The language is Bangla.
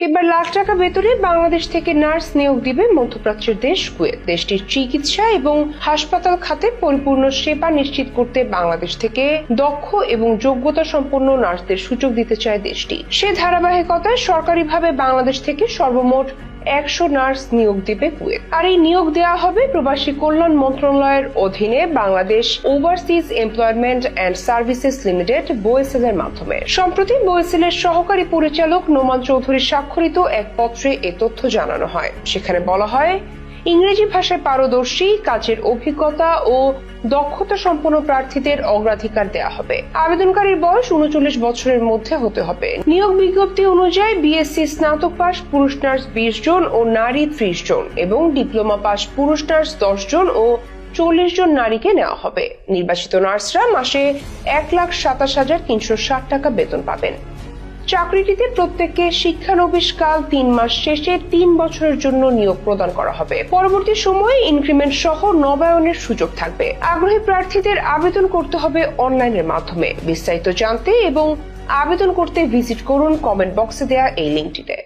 এবার লাখ টাকা বেতনে বাংলাদেশ থেকে নার্স নিয়োগ দিবে মধ্যপ্রাচ্যের দেশ কুয়েত। দেশটির চিকিৎসা এবং হাসপাতাল খাতে পরিপূর্ণ সেবা নিশ্চিত করতে বাংলাদেশ থেকে দক্ষ এবং যোগ্যতা সম্পন্ন নার্সদের সুযোগ দিতে চায় দেশটি। সে ধারাবাহিকতায় সরকারিভাবে বাংলাদেশ থেকে সর্বমোট একশো নার্স নিয়োগ দিবে কুয়েত আর এই নিয়োগ দেওয়া হবে প্রবাসী কল্যাণ মন্ত্রণালয়ের অধীনে Bangladesh overseas employment and services limited BOESL এর মাধ্যমে। সম্প্রতি বোয়েসেল এর সহকারী পরিচালক নোমান চৌধুরী স্বাক্ষরিত এক পত্রে এ তথ্য জানানো হয়। সেখানে বলা হয় ইংরেজি ভাষায় পারদর্শী, কাজের অভিজ্ঞতা ও দক্ষতা সম্পন্ন প্রার্থীদের অগ্রাধিকার দেওয়া হবে। আবেদনকারীর বয়স উনচল্লিশ বছরের মধ্যে হতে হবে। নিয়োগ বিজ্ঞপ্তি অনুযায়ী বিএসসি স্নাতক পাস পুরুষ নার্স বিশ জন ও নারী ত্রিশ জন এবং ডিপ্লোমা পাস পুরুষ নার্স দশ জন ও চল্লিশ জন নারীকে নেওয়া হবে। নির্বাচিত নার্সরা মাসে এক লাখ সাতাশ হাজার তিনশো ষাট টাকা বেতন পাবেন। চাকরিটিতে প্রত্যেককে শিক্ষানবিশকাল তিন মাস শেষে তিন বছরের জন্য নিয়োগ প্রদান করা হবে। পরবর্তী সময়ে ইনক্রিমেন্ট সহ নবায়নের সুযোগ থাকবে। আগ্রহী প্রার্থীদের আবেদন করতে হবে অনলাইনের মাধ্যমে। বিস্তারিত জানতে এবং আবেদন করতে ভিজিট করুন কমেন্ট বক্সে দেয়া এই লিঙ্কটিতে।